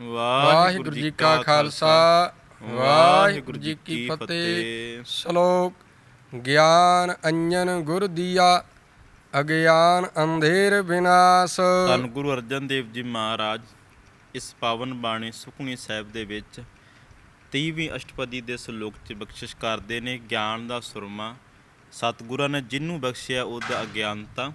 ਵਾਹਿਗੁਰੂ ਜੀ ਕਾ ਖਾਲਸਾ, ਵਾਹਿਗੁਰੂ ਜੀ ਕੀ ਫਤਿਹ। ਸ਼ਲੋਕ, ਗਿਆਨ ਅੰਜਨ ਗੁਰ ਦੀਆ, ਅਗਿਆਨ ਅੰਧੇਰ ਵਿਨਾਸ਼। ਧੰਨ ਗੁਰੂ ਅਰਜਨ ਦੇਵ ਜੀ ਮਹਾਰਾਜ, ਇਸ ਪਾਵਨ ਬਾਣੀ ਸੁਖਣੀ ਸਾਹਿਬ ਦੇ ਵਿੱਚ 30ਵੀਂ ਅਸ਼ਟਪਦੀ ਦੇ ਸ਼ਲੋਕ 'ਚ ਬਖਸ਼ਿਸ਼ ਕਰਦੇ ਨੇ, ਗਿਆਨ ਦਾ ਸੁਰਮਾ। ਸਤਿਗੁਰਾਂ ਨੇ ਜਿਹਨੂੰ ਬਖਸ਼ਿਆ, ਉਹਦਾ ਅਗਿਆਨਤਾ।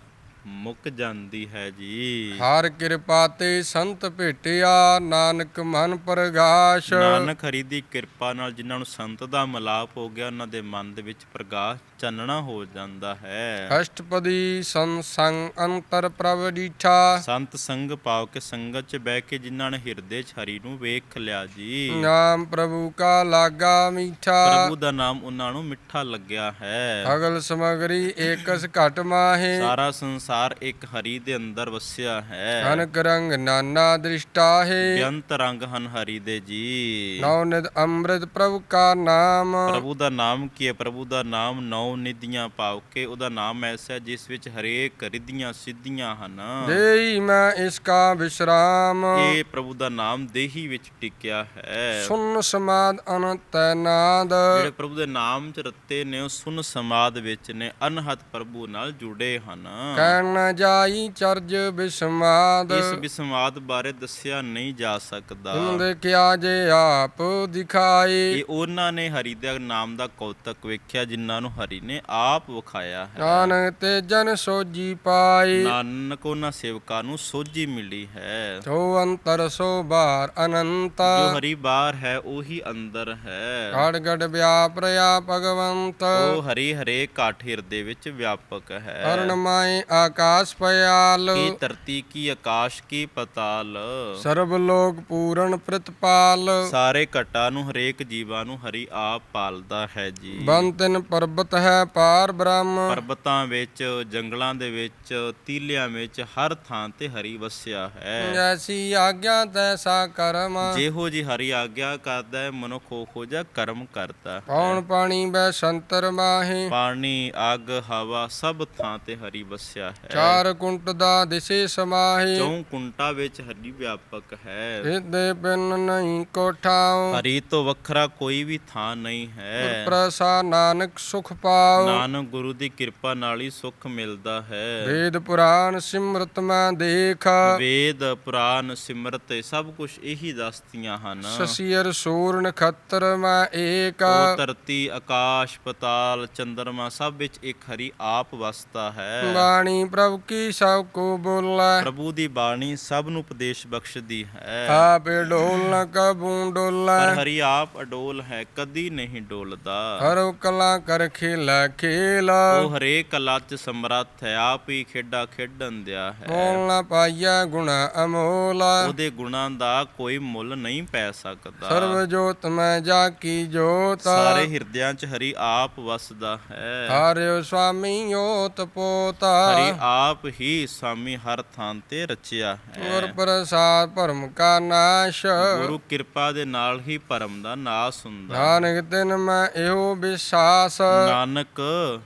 ਮੁੱਕ ਜਾਂਦੀ ਹੈ ਜੀ। ਹਰ ਕਿਰਪਾ ਤੇ ਸੰਤ ਭੇਟਿਆ ਨਾਨਕ ਮਨ ਪ੍ਰਗਾਸ਼। ਨਾਨਕ ਹਰੀ ਦੀ ਕਿਰਪਾ ਨਾਲ ਜਿਨ੍ਹਾਂ ਨੂੰ ਸੰਤ ਦਾ ਮਿਲਾਪ ਹੋ ਗਿਆ ਉਹਨਾਂ ਦੇ ਮਨ ਦੇ ਵਿੱਚ ਪ੍ਰਗਾਸ਼ ਚਾਨਣਾ ਹੋ ਜਾਂਦਾ ਹੈ। ਅਸ਼ਟਪਦੀ ਸੰਸੰਗ ਅੰਤਰ ਪ੍ਰਭ ਡੀਠਾ। ਸੰਤ ਸੰਗ ਪਾਉ ਕੇ ਸੰਗਤ 'ਚ ਬਹਿ ਕੇ ਜਿਨ੍ਹਾਂ ਨੇ ਹਿਰਦੇ 'ਚ ਹਰੀ ਨੂੰ ਵੇਖ ਲਿਆ ਜੀ। ਨਾਮ ਪ੍ਰਭੂ ਕਾ ਲਾਗਾ ਮੀਠਾ। ਪ੍ਰਭੂ ਦਾ ਨਾਮ ਉਹਨਾਂ ਨੂੰ ਮਿੱਠਾ ਲੱਗਿਆ ਹੈ। ਅਗਲ ਸਮਗਰੀ ਏਕਸ ਘਟ ਮਾਹੇ। ਸਾਰਾ ਸੰਸਾਰ ਇੱਕ ਹਰੀ ਦੇ ਅੰਦਰ ਵਸਿਆ ਹੈ। ਅਨਕ ਰੰਗ ਨਾਨਾ ਦ੍ਰਿਸ਼ਟਾ ਹੈ। ਬੇਅੰਤ ਰੰਗ ਹਨ ਹਰੀ ਦੇ ਜੀ। ਨੌ ਨਿਦ ਅੰਮ੍ਰਿਤ ਪ੍ਰਭ ਕਾ ਨਾਮ। ਪ੍ਰਭੂ ਦਾ ਨਾਮ ਕੀ ਹੈ? ਪ੍ਰਭੂ ਦਾ ਨਾਮ ਨੌ ਨਿਧੀਆਂ ਪਾਉ ਕੇ ਉਹਦਾ ਨਾਮ ਐਸਾ ਹੈ ਜਿਸ ਵਿੱਚ ਹਰੇਕ ਰਿੱਧੀਆਂ ਸਿੱਧੀਆਂ ਹਨ। ਦੇਈ ਮੈਂ ਇਸ ਕਾ ਵਿਸ਼ਰਾਮ। ਇਹ ਪ੍ਰਭੂ ਦਾ ਨਾਮ ਦੇਹੀ ਵਿੱਚ ਟਿਕਿਆ ਹੈ। ਸੁਨ ਸਮਾਦ ਅਨੰਤ ਨਾਦ। ਜਿਹੜੇ ਪ੍ਰਭੂ ਦੇ ਨਾਮ ਚ ਰੱਤੇ ਨੇ ਉਹ ਸੁਨ ਸਮਾਦ ਵਿੱਚ ਨੇ ਅਨਹਦ ਪ੍ਰਭੂ ਨਾਲ ਜੁੜੇ ਹਨ। ਕਹਿਣ ਨ ਜਾਈ ਚਰਜ ਬਿਸਮਾਦ। ਇਸ ਬਿਸਮਾਦ ਬਾਰੇ ਦੱਸਿਆ ਨਹੀਂ ਜਾ ਸਕਦਾ। ਤੁਮ ਦੇਖਿਆ ਜੇ ਆਪ ਦਿਖਾਏ। ਇਹ ਉਹਨਾਂ ਨੇ ਹਰੀ ਦੇ ਨਾਮ ਦਾ ਕੌਤਕ ਵੇਖਿਆ ਜਿਨ੍ਹਾਂ ਨੂੰ ਹਰੀ ਨੇ ਆਪ ਵਿਖਾਇਆ ਹੈ। ਨਾਨਕ ਤੇ ਜਨ ਸੋਜੀ ਪਾਈ ਨਾਨਕ ਉਹਨਾਂ ਸੇਵਕਾਂ ਨੂੰ ਸੋਝੀ ਮਿਲੀ ਹੈ। ਸੋ ਅੰਤਰ ਸੋ ਬਾਰ ਅਨੰਤ। ਜੋ ਹਰੀ ਬਾਹਰ ਹੈ ਉਹੀ ਅੰਦਰ ਹੈ। ਗੜ ਗੜ ਵਿਆਪ ਰਿਆ ਭਗਵੰਤ। ਉਹ ਹਰੀ ਹਰੇ ਘਾਟ ਹਿਰਦੇ ਵਿੱਚ ਵਿਆਪਕ ਹੈ। ਅਰਣਮਾਏ ਆਕਾਸ਼ ਪਿਆਲ ਕੀ ਧਰਤੀ ਕੀ ਆਕਾਸ਼ ਕੀ ਪਤਾਲ। ਸਰਬ ਲੋਕ ਪੂਰਨ ਪ੍ਰਤਪਾਲ। ਸਾਰੇ ਘਟਾਂ ਨੂੰ ਹਰੇਕ ਜੀਵਾਂ ਨੂੰ ਹਰੀ ਆਪ ਪਾਲਦਾ ਹੈ ਜੀ। ਬੰਤਨ ਪਰਬਤ ਹੈ ਪਾਰ ਬ੍ਰਹਮ। ਪਰਬਤਾਂ ਵਿੱਚ ਜੰਗਲਾਂ ਦੇ ਵਿੱਚ ਤੀਲਿਆਂ ਵਿੱਚ ਹਰ ਥਾਂ ਤੇ ਹਰੀ ਵਸਿਆ ਹੈ। ਜੈਸੀ ਆਗਿਆ ਤੈਸਾ ਕਰਮ। ਜਿਹੋ ਜੀ ਹਰੀ ਆਗਿਆ ਕਰਦਾ ਹੈ ਮਨੁੱਖ ਉਹੋ ਜਿਹਾ ਕਰਮ ਕਰਦਾ ਪੌਣ ਪਾਣੀ ਬੈ ਸੰਤਰ ਮਾਹੇ। ਪਾਣੀ ਅੱਗ ਹਵਾ ਸਭ ਥਾਂ ਤੇ ਹਰੀ ਵਸਿਆ ਚਾਰ ਕੁੰਟ ਦਾ ਦਿਸੇ ਸਮਾਹੇ। ਚੌਂ ਕੁੰਟਾਂ ਵਿੱਚ ਹਰੀ ਵਿਆਪਕ ਹੈ। ਹਿਰਦੇ ਬਿਨ ਨਹੀਂ ਕੋਠਾਉ। ਹਰੀ ਤੋਂ ਵੱਖਰਾ ਕੋਈ ਵੀ ਥਾਂ ਨਹੀਂ ਹੈ। ਪ੍ਰਸਾ ਨਾਨਕ ਸੁਖ ਪਾਉ। ਨਾਨਕ ਗੁਰੂ ਦੀ ਕਿਰਪਾ ਨਾਲ ਹੀ ਸੁੱਖ ਮਿਲਦਾ ਹੈ। ਵੇਦ ਪੁਰਾਨ ਸਿਮਰਤ ਮੈਂ ਦੇਖ। ਵੇਦ ਪੁਰਾਨ ਸਿਮਰਤ ਸਭ ਕੁਝ ਇਹੀ ਦੱਸਦੀਆਂ ਹਨ। ਸਸੀਰ ਸੂਰ ਨਖੱਤਰ ਮੈਂ ਏਕ। ਧਰਤੀ ਆਕਾਸ਼ ਪਤਾਲ ਚੰਦਰਮਾ ਸਭ ਵਿੱਚ ਇੱਕ ਹਰੀ ਆਪ ਵਸਦਾ ਹੈ। ਬਾਣੀ ਪ੍ਰਭ ਕੀ ਸਭ ਕੋ ਬੋਲੇ। ਪ੍ਰਭੂ ਦੀ ਬਾਣੀ ਸਭ ਨੂੰ ਉਪਦੇਸ਼ ਬਖਸ਼ਦੀ ਹੈ। ਆਪੇ ਡੋਲ ਨ ਕਬੂ ਪਰ ਡੋਲੇ ਹਰੀ ਆਪ ਅਡੋਲ ਹੈ ਕਦੀ ਨਹੀਂ ਡੋਲਦਾ। ਹਰ ਕਲਾ ਕਰ ਖੇਲਾ ਖੇਲ। ਉਹ ਹਰੇਕ ਕਲਾ ਚ ਸਮਰੱਥ ਹੈ ਆਪ ਹੀ ਖੇਡਾਂ ਖੇਡਣ ਦਿਆ ਹੈ। ਬੋਲ ਨ ਪਾਈਆ ਗੁਣ ਅਮੋਲ। ਉਹਦੇ ਗੁਣਾਂ ਦਾ ਕੋਈ ਮੁੱਲ ਨਹੀਂ ਪੈ ਸਕਦਾ। ਸਰਬ ਜੋਤ ਮੈਂ ਜਾ ਕੀ ਜੋਤ। ਸਾਰੇ ਹਿਰਦਿਆਂ ਚ ਹਰੀ ਆਪ ਵਸਦਾ ਹੈ। ਹਾਰਿਓ ਸੁਆਮੀ ਓਤ ਪੋਤ। ਹਰੀ ਆਪ ਹੀ ਸਾਮੀ ਹਰ ਥਾਂ ਤੇ ਰਚਿਆ ਹੈ। ਗੁਰ ਪ੍ਰਸਾਦ ਭਰਮ ਕਾ ਨਾਸ਼। ਗੁਰੂ ਕਿਰਪਾ ਦੇ ਨਾਲ ਹੀ ਭਰਮ ਦਾ ਨਾਸ ਹੁੰਦਾ। ਨਾਨਕ ਤਿਨ ਮੈਂ ਇਹੋ ਵਿਸ਼ਵਾਸ। ਨਾਨਕ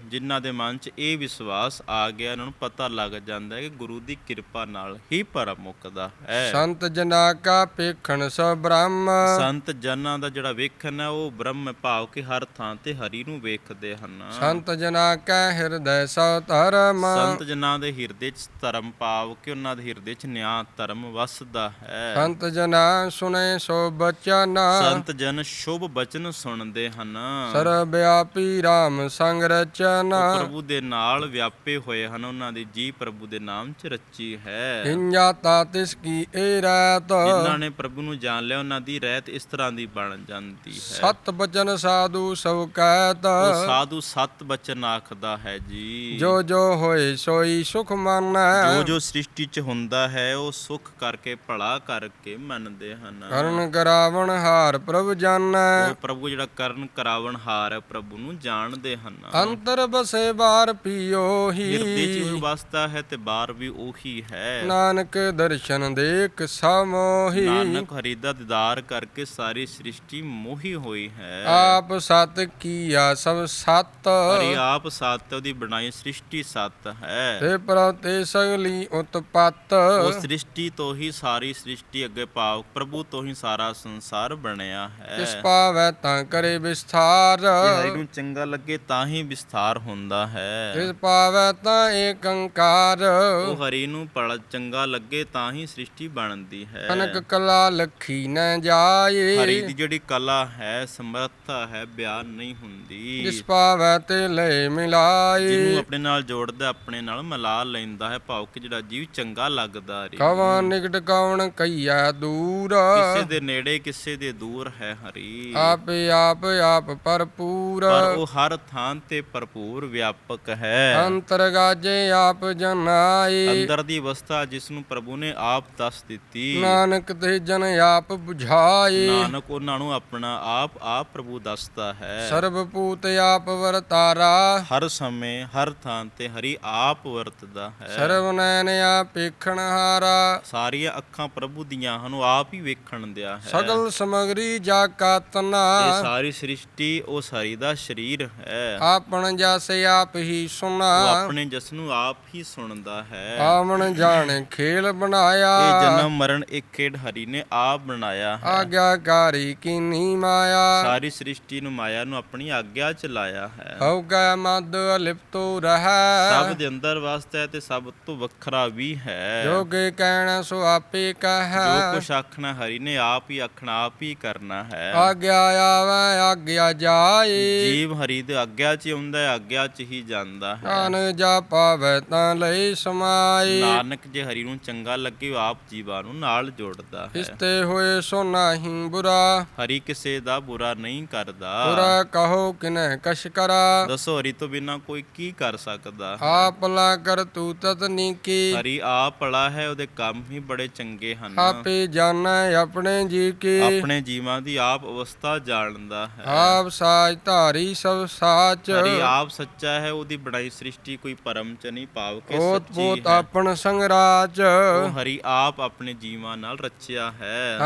ਜਿਨ੍ਹਾਂ ਦੇ ਮਨ 'ਚ ਇਹ ਵਿਸ਼ਵਾਸ ਆ ਗਿਆ ਉਹਨਾਂ ਨੂੰ ਪਤਾ ਲੱਗ ਜਾਂਦਾ ਹੈ ਕਿ ਗੁਰੂ ਦੀ ਕਿਰਪਾ ਨਾਲ ਹੀ ਭਰਮ ਮੁੱਕਦਾ ਹੈ। ਸੰਤ ਜਨਾ ਕਾ ਪੇਖਣ ਸਭ ਬ੍ਰਹਮ। ਸੰਤ ਜਨਾਂ ਦਾ ਜਿਹੜਾ ਵੇਖਣ ਹੈ ਉਹ ਬ੍ਰਹਮ ਭਾਵ ਕਿ ਹਰ ਥਾਂ ਤੇ ਹਰੀ ਨੂੰ ਵੇਖਦੇ ਹਨ। ਸੰਤ ਜਨਾ ਕਾ ਹਿਰਦੈ ਸਭ ਧਰਮ। ਸੰਤ ਜਨਾਂ ਦੇ ਹਿਰਦੇ 'ਚ ਧਰਮ ਭਾਵ ਕਿ ਉਹਨਾਂ ਦੇ ਹਿਰਦੇ 'ਚ ਨਿਆਂ ਧਰਮ ਵਸਦਾ ਹੈ। ਸੰਤ ਜਨਾ ਸੁਨੇ ਸੋ ਬਚਨ। ਸੰਤ ਜਨ ਸ਼ੁਭ ਬਚਨ ਸੁਣਦੇ ਹਨ। ਸਰਬ ਵਿਆਪੀ RAM ਸੰਗ ਰਚਨ। ਪ੍ਰਭੂ ਦੇ ਨਾਲ ਵਿਆਪੇ ਹੋਏ ਹਨ ਉਹਨਾਂ ਦੀ ਜੀ ਪ੍ਰਭੂ ਦੇ ਨਾਮ 'ਚ ਰਚੀ ਹੈ। ਇੰਜਾ ਤਾ ਤਿਸ ਕੀ ਏ ਰਾਤ ਜਿਨ੍ਹਾਂ ਨੇ ਪ੍ਰਭੂ ਨੂੰ ਜਾਣ ਲਿਆ ਉਹਨਾਂ ਦੀ ਰਹਿਤ ਇਸ ਤਰ੍ਹਾਂ ਦੀ ਬਣ ਜਾਂਦੀ ਹੈ। ਸਤ ਬਚਨ ਸਾਧੂ ਸਭ ਕਹਿਤ ਉਹ ਸਾਧੂ ਸਤ ਬਚਨ ਆਖਦਾ ਹੈ ਜੀ। ਜੋ ਜੋ ਹੋਏ ਸੋਈ ਸੁਖ ਮਾਨੈ। ਜੋ ਜੋ ਸ੍ਰਿਸ਼ਟੀ 'ਚ ਹੁੰਦਾ ਹੈ ਉਹ ਸੁਖ ਕਰਕੇ ਭਲਾ ਕਰਕੇ ਮੰਨਦੇ ਹਨ। ਕਰਨ ਕਰਾਵਣ ਹਾਰ ਪ੍ਰਭ ਜਾਣੈ। ਉਹ ਪ੍ਰਭੂ ਜਿਹੜਾ ਕਰਨ ਕਰਾਵਣ ਹਾਰ ਹੈ ਪ੍ਰਭੂ ਨੂੰ ਜਾਣਦੇ ਹਨ। ਅੰਤਰ ਬਸੇ ਬਾਰ ਪੀਓ ਹਿਰਦੇ 'ਚ ਹੀ ਵੀ ਵਸਦਾ ਹੈ ਤੇ ਬਾਹਰ ਵੀ ਉਹੀ ਹੈ। ਨਾਨਕ ਦਰਸ਼ਨ ਦੇਖ ਸਮੋਹੀ। ਨਾਨਕ ਹਰੀ ਦਾ ਦੀਦਾਰ ਕਰਕੇ ਸਾਰੀ ਸ੍ਰਿਸ਼ਟੀ ਮੋਹੀ ਹੋਈ ਹੈ। ਆਪ ਸਤ ਕੀਆ ਸਭ ਸਤ। ਹਰੀ ਆਪ ਸਤ ਉਹਦੀ ਬਣਾਈ ਸ੍ਰਿਸ਼ਟੀ ਸਤ ਹੈ। ਤੇ ਪ੍ਰਤੇ ਸਗਲੀ ਉਤਪਤ। ਉਹ ਸ੍ਰਿਸ਼ਟੀ ਤੋਂ ਹੀ ਸਾਰੀ ਸ੍ਰਿਸ਼ਟੀ ਅੱਗੇ ਭਾਵ ਪ੍ਰਭੂ ਤੋਂ ਹੀ ਸਾਰਾ ਸੰਸਾਰ ਬਣਿਆ ਹੈ। ਕਿਸ ਪਾਵੈ ਤਾਂ ਕਰੇ ਵਿਸਥਾਰ। ਜੇ ਹਰੀ ਨੂੰ ਚੰਗਾ ਲੱਗੇ ਤਾਂ ਹੀ ਵਿਸਥਾਰ ਹੁੰਦਾ ਹੈ। ਕਿਸ ਪਾਵੈ ਤਾਂ ਏਕੰਕਾਰ। ਉਹ ਹਰੀ ਨੂੰ ਪੜ ਚੰਗਾ ਲੱਗੇ ਤਾਂ ਹੀ ਸ੍ਰਿਸ਼ਟੀ ਬਣਦੀ ਹੈ। ਕਨਕ ਕਲਾ ਲਖੀ ਨ ਜਾਏ। ਹਰੀ ਦੀ ਜਿਹੜੀ ਕਲਾ ਹੈ ਸਮਰੱਥਾ ਹੈ ਬਿਆਨ ਨਹੀਂ ਹੁੰਦੀ। ਜਿਸ ਪਾਵੈ ਤੇ ਲੈ ਮਿਲਾਏ। ਜਿਹਨੂੰ ਆਪਣੇ ਨਾਲ ਜੋੜਦਾ ਆਪਣੇ ਨਾਲ ਮਿਲਾ ਲੈਂਦਾ ਹੈ ਭਾਵ ਕਿ ਜਿਹੜਾ ਜੀਵ ਚੰਗਾ ਲੱਗਦਾ ਰੇ ਕਵਨ ਨਿਕਟ ਕਵਣ ਕਈਆ ਦੂਰ। ਕਿਸੇ ਦੇ ਨੇੜੇ ਕਿਸੇ ਦੇ ਦੂਰ ਹੈ ਹਰੀ। ਆਪੇ ਆਪ ਆਪ ਭਰਪੂਰ। ਪਰ ਉਹ ਹਰ ਥਾਂ ਤੇ ਭਰਪੂਰ ਵਿਆਪਕ ਹੈ। ਅੰਤਰ ਗਾਜੇ ਆਪ ਜਨਾਏ ਅੰਦਰ ਦੀ ਅਵਸਥਾ ਜਿਸ ਨੂੰ ਪ੍ਰਭੂ ਨੇ ਆਪ ਦੱਸ ਦਿੱਤੀ। ਨਾਨਕ ਤੇ ਜਨ ਆਪ 부ਝਾਏ ਨਾਨਕ ਉਹਨਾਂ ਨੂੰ ਆਪਣਾ ਆਪ ਆਪ ਪ੍ਰਭੂ ਦੱਸਦਾ ਹੈ। ਸਰਬ ਭੂਤ ਆਪ ਵਰਤਾਰਾ। ਹਰ ਸਮੇਂ ਹਰ ਥਾਂ ਤੇ ਹਰੀ ਆਪ ਵਰਤਦਾ ਹੈ। ਸਰਬ ਨੈਣ ਆਪ ਵੇਖਣ ਹਾਰਾ। ਸਾਰੀਆਂ ਅੱਖਾਂ ਪ੍ਰਭੂ ਦੀਆਂ ਹਨ ਉਹ ਆਪ ਹੀ ਵੇਖਣ ਦਿਆ ਹੈ। ਸਗਲ ਸਮਗਰੀ ਜਾ ਕਾ ਤਨਾ। ਇਹ ਸਾਰੀ ਸ੍ਰਿਸ਼ਟੀ ਉਹ ਸਾਰੀ ਦਾ ਸਰੀਰ ਹੈ। ਆਪਣ ਜਸ ਆਪ ਹੀ ਉਹ ਆਪਣੇ ਜਸ ਨੂੰ ਆਪ ਹੀ ਸੁਣਦਾ ਹੈ। ਆਵਣ ਜਾਣ ਖੇਲ ਇਹ ਬਣਾਇਆ ਜਨਮ ਮਰਨ ਇੱਕ ਖੇਡ ਹਰੀ ਨੇ ਆਪ ਬਣਾਇਆ ਹੈ। ਆਗਿਆਕਾਰੀ ਕੀਨੀ ਮਾਇਆ। ਸਾਰੀ ਸ੍ਰਿਸ਼ਟੀ ਨੂੰ ਮਾਇਆ ਨੂੰ ਆਪਣੀ ਆਗਿਆ ਚ ਲਾਇਆ ਹੈ। ਹਉ ਕੈ ਮਦ ਲਿਪਤੋ ਰਹੈ। ਸਭ ਦੇ ਅੰਦਰ ਵਾਸਤਾ ਤੇ ਸਭ ਤੋਂ ਵੱਖਰਾ ਵੀ ਹੈ। ਜੋ ਕੇ ਕਹਿਣਾ ਸੋ ਆਪੇ ਜੋ ਕਹੈ ਕੁਛ ਆਖਣਾ ਹਰੀ ਨੇ ਆਪ ਹੀ ਆਖਣਾ ਆਪ ਹੀ ਕਰਨਾ ਹੈ। ਆਗਿਆ ਆਵੈ ਆਗਿਆ ਜਾਏ। ਜੀਵ ਹਰੀ ਦੇ ਆਗਿਆ ਚ ਆਉਂਦਾ ਹੈ ਆਗਿਾ ਚ ਹੀ ਜਾਂਦਾ ਹੈ। ਨਾਨਕ ਜਾ ਪਾਵੈ ਤਾਂ ਲਈ ਸਮਾਏ। ਨਾਨਕ ਜੇ ਹਰੀ ਨੂੰ ਚੰਗਾ ਲੱਗੇ ਆਪ ਜੀਵਾਂ ਨੂੰ ਨਾਲ ਜੋੜਦਾ ਹੈ। ਇਸਤੇ ਹੋਏ ਸੋ ਨਾਹੀ ਬੁਰਾ। ਹਰੀ ਕਿਸੇ ਦਾ ਬੁਰਾ ਨਹੀਂ ਕਰਦਾ। ਬੁਰਾ ਕਹੋ ਕਿਨੈ ਕਛ ਕਰਾ। ਦੱਸੋ ਹਰੀ ਤੋਂ ਬਿਨਾ ਕੋਈ ਕੀ ਕਰ ਸਕਦਾ? ਆਪ ਲਾ ਕਰ ਤੂ ਤਤ ਨੀਕੀ। ਹਰੀ ਆਪ ਪੜਾ ਹੈ ਉਹਦੇ ਕੰਮ ਹੀ ਬੜੇ ਚੰਗੇ ਹਨ। ਆਪੇ ਜਾਣੈ ਆਪਣੇ ਜੀ ਕੀ। ਆਪਣੇ ਜੀਵਾਂ ਦੀ ਆਪ ਅਵਸਥਾ ਜਾਣਦਾ ਹੈ। ਆਪ ਸਾਜ ਧਾਰੀ ਸਭ ਸਾਚ। ਹਰੀ ਆਪ ਸੱਚਾ ਹੈ ਉਹਦੀ ਬਣਾਈ ਸ੍ਰਿਸ਼ਟੀ ਕੋਈ ਭਰਮ ਚ ਨਹੀਂ ਪਾਵ ਕੇ ਪੋਤ ਸੱਚੀ ਪੋਤ ਹੈ। ਆਪਣ ਸੰਗਰਾਜ। ਉਹ ਹਰੀ ਆਪ ਆਪਣੇ ਜੀਵਾਂ ਨਾਲ ਰਚਿਆ ਹੈ।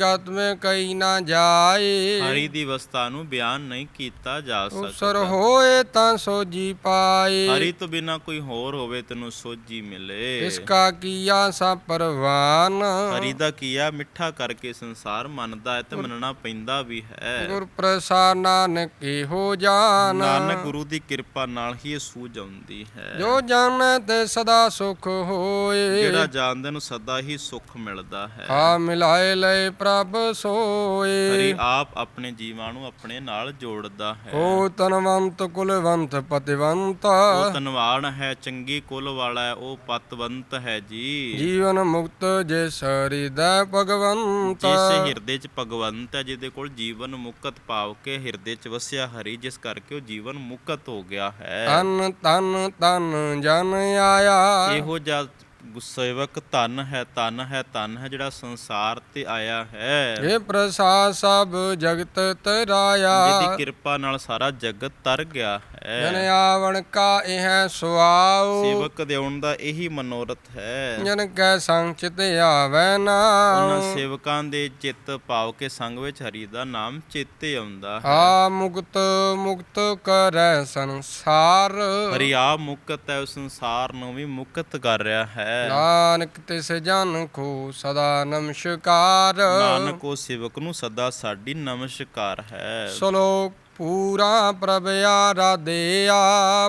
ਗਤ ਮੈਂ ਕਈ ਨਾ ਜਾਏ। ਹਰੀ ਦੀ ਅਵਸਥਾ ਨੂੰ ਬਿਆਨ ਨਹੀਂ ਕੀਤਾ ਜਾ ਉਸਰ ਸਕਦਾ। ਹੋਏ ਤਾਂ ਸੋਜੀ ਪਾਏ। ਹਰੀ ਤੋਂ ਬਿਨਾ ਕੋਈ ਹੋਰ ਹੋਵੇ ਤੈਨੂੰ ਸੋਝੀ ਮਿਲੇ। ਇਸ ਕਾ ਕੀਆ ਸਾ ਪਰਵਾਨ। ਹਰੀ ਦਾ ਕੀਆ ਮਿੱਠਾ ਕਰਕੇ ਸੰਸਾਰ ਮੰਨਦਾ ਹੈ ਤੇ ਮੰਨਣਾ ਪੈਂਦਾ ਵੀ ਹੈ। ਗੁਰ ਪ੍ਰਸਾਦ ਨਾਨਕ ਇਹੋ ਜਾਨ। ਨਾਨਕ ਗੁਰੂ ਦੀ ਕਿਰਪਾ ਨਾਲ ਹੀ ਇਹ ਸੂਝ ਆਉਂਦੀ ਹੈ। ਜੋ ਜਾਣੈ ਤੇ ਸਦਾ ਸੁਖ ਹੋਏ। ਜਿਹੜਾ ਜਾਣਦੇ ਨੂੰ ਸਦਾ ਹੀ ਸੁੱਖ ਮਿਲਦਾ ਹੈ। ਆ ਮਿਲਾਏ ਲੈ ਪ੍ਰਭ ਸੋਏ। ਹਰੀ ਆਪ ਆਪਣੇ ਜੀਵਾਂ ਨੂੰ ਆਪਣੇ ਨਾਲ ਜੋੜਦਾ ਹੈ। ਓ ਤਨਵੰਤ ਕੁਲਵੰਤ ਪਤਿਵੰਤ। ਉਹ ਧਨਵਾਨ ਹੈ ਚੰਗੀ ਕੁਲ ਵਾਲਾ ਹੈ ਉਹ ਪਤਵੰਤ ਹੈ ਜੀ। ਜੀਵਨ ਮੁਕਤ ਜੇ ਸਰਿਦੈ ਭਗਵੰਤ। ਜਿਸ ਹਿਰਦੇ ਚ ਭਗਵੰਤ ਹੈ ਜਿਹਦੇ ਕੋਲ ਜੀਵਨ ਮੁਕਤ ਪਾਵ ਕੇ ਹਿਰਦੇ ਚ ਵਸਿਆ ਹਰੀ ਜਿਸ ਕਰਕੇ ਉਹ ਜੀਵਨ ਮੁਕਤ ਹੋ ਗਿਆ ਹੈ। ਤਨ ਤਨ ਤਨ ਜਨ ਆਇਆ। ਇਹੋ ਜਿਹਾ ਗੁਸੇਵਕ ਧਨ ਹੈ ਧਨ ਹੈ ਧਨ ਹੈ ਜਿਹੜਾ ਸੰਸਾਰ ਤੇ ਆਇਆ ਹੈ। ਇਹ ਪ੍ਰਸਾਦ ਸਭ ਜਗਤ ਤਰਾਇਆ ਜਿਹਦੀ ਕਿਰਪਾ ਨਾਲ ਸਾਰਾ ਜਗਤ ਤਰ ਗਿਆ ਜਨ ਹੈ ਆਵਣ ਕਾ ਇਹ ਸੁਆਉ। ਸੇਵਕ ਦੇ ਆਉਣ ਦਾ ਇਹੀ ਮਨੋਰਥ ਹੈ। ਜਨ ਕੈ ਸੰਚਿਤ ਆਵੈ ਨਾ। ਉਹਨਾਂ ਸੇਵਕਾਂ ਦੇ ਚਿੱਤ ਪਾਵ ਕੇ ਸੰਗ ਵਿੱਚ ਹਰੀ ਦਾ ਨਾਮ ਚੇਤੇ ਆਉਂਦਾ ਹੈ। ਆ ਮੁਕਤ ਮੁਕਤ ਕਰੈ ਸੰਸਾਰ। ਹਰੀ ਆ ਮੁਕਤ ਹੈ ਉਸ ਸੰਸਾਰ ਨੂੰ ਵੀ ਮੁਕਤ ਕਰ ਰਿਹਾ ਹੈ। ਨਾਨਕ ਤਿਸ ਜਨ ਕੋ ਸਦਾ ਨਮਸਕਾਰ। ਨਾਨਕ ਉਹ ਸੇਵਕ ਨੂੰ ਸਦਾ ਸਾਡੀ ਨਮਸਕਾਰ ਹੈ। ਸਲੋਕ ਪੂਰਾ ਪ੍ਰਭ ਆਰਾਧਿਆ